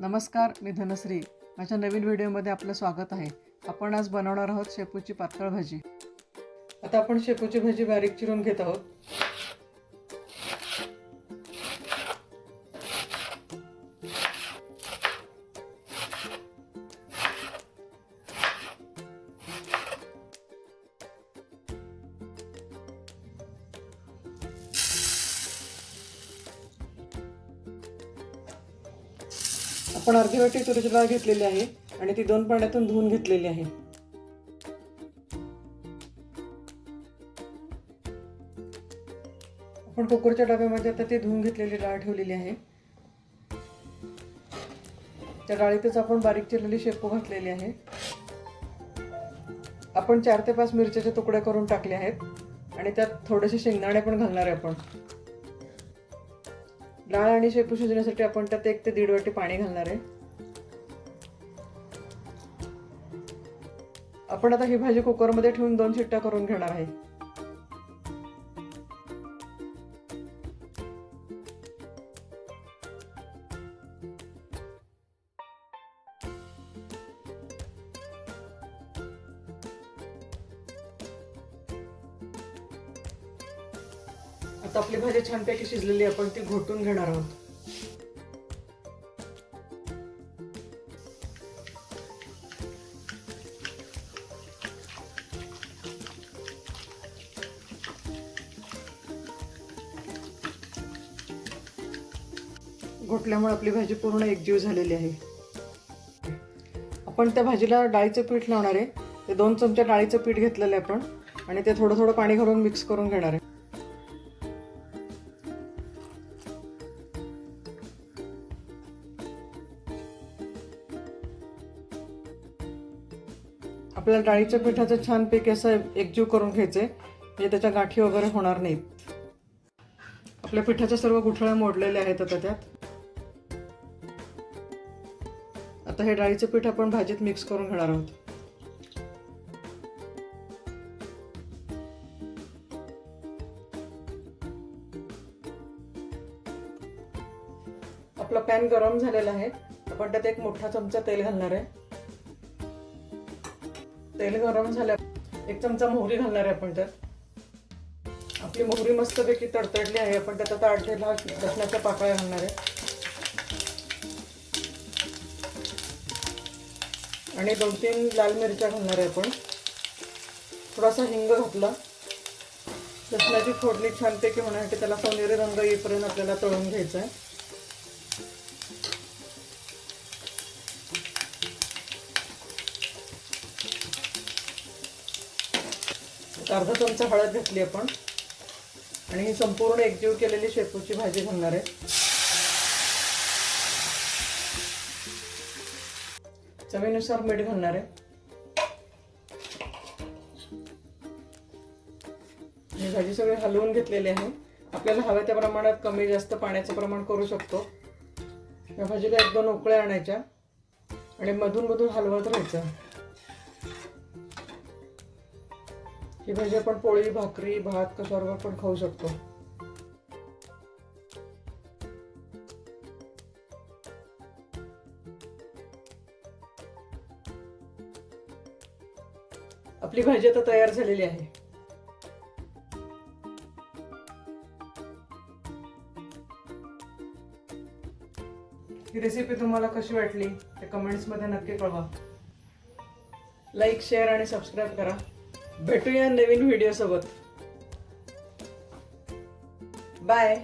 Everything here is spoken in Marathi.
नमस्कार मी धनश्री. माझ्या नवीन व्हिडिओमध्ये आपलं स्वागत आहे. आपण आज बनवणार आहोत शेपूची पातळ भाजी. आता आपण शेपूची भाजी बारीक चिरून घेत आहोत. आपण अर्धी वाटी तुरीची डाळ घेतलेली आहे आणि ती दोन पाण्यातून धुवून घेतलेली आहे. आपण कुकरच्या डब्यामध्ये आता ती धुवून घेतलेली डाळ ठेवलेली आहे. त्या डाळीतच आपण बारीक चिरलेली शेपू घातलेली आहे. आपण चार ते पाच मिरच्याचे तुकडे करून टाकले आहेत आणि त्यात थोडेसे शेंगदाणे पण घालणार आहे आपण. डाळ आणि शेपू शिजण्यासाठी आपण त्यात एक ते दीड वाटी पाणी घालणार आहे. आपण आता ही भाजी कुकरमध्ये ठेवून दोन शिट्ट्या करून घेणार आहे. आता आपली भाजी छानपैकी शिजलेली आहे, आपण ती घोटून घेणार आहोत. घोटल्यामुळे आपली भाजी पूर्ण एकजीव झालेली आहे. आपण त्या भाजीला डाळीचं पीठ लावणार आहे. ते दोन चमचे डाळीचं पीठ घेतलेलं आहे आपण. आणि ते थोडं थोडं पाणी घालून मिक्स करून घेणार आहे. आपल्याला डाळीच्या पिठाचं छानपैकी असं एकजीव करून घ्यायचे म्हणजे त्याच्या गाठी वगैरे होणार नाहीत आपल्या पिठाच्या सर्व गुठळ्या मोडलेल्या आहेत आता त्यात. आता हे डाळीचं पीठ आपण भाजीत मिक्स करून घेणार आहोत. आपला पॅन गरम झालेला आहे. आपण त्यात एक मोठा चमचा तेल घालणार आहे. तेल गरम झाल्या एक चमचा मोहरी घालणार आहे आपण त्यात. आपली मोहरी मस्तपैकी तडतडली आहे आपण त्यात आता आठ ते दहा लसणाच्या पाकळ्या घालणार आहे. आणि दोन तीन लाल मिरच्या घालणार आहे आपण. थोडासा हिंग घातला. लसणाची फोडणी छानपैकी होण्यासाठी त्याला सोनेरी रंग येईपर्यंत आपल्याला तळून घ्यायचा आहे. अर्धा चमचा हळद घातली आपण. आणि ही संपूर्ण एकजीव केलेली शेपूची भाजी घालणार आहे. चवीनुसार मीठ घालणार आहे. ही भाजी सगळी हलवून घेतलेली आहे. आपल्याला हव्या त्या प्रमाणात कमी जास्त पाण्याचं प्रमाण करू शकतो. या भाजीला एक दोन उकळ्या आणायच्या. आणि मधून मधून हलवत राहायचं. ही भाजी आपण पोळी भाकरी भात कशावर पण खाऊ शकतो. आपली भाजी आता तयार झालेली आहे. ही रेसिपी तुम्हाला कशी वाटली ते कमेंट्समध्ये नक्की कळवा. लाईक शेअर आणि सबस्क्राईब करा. भेटूया नवीन व्हिडिओ सोबत. बाय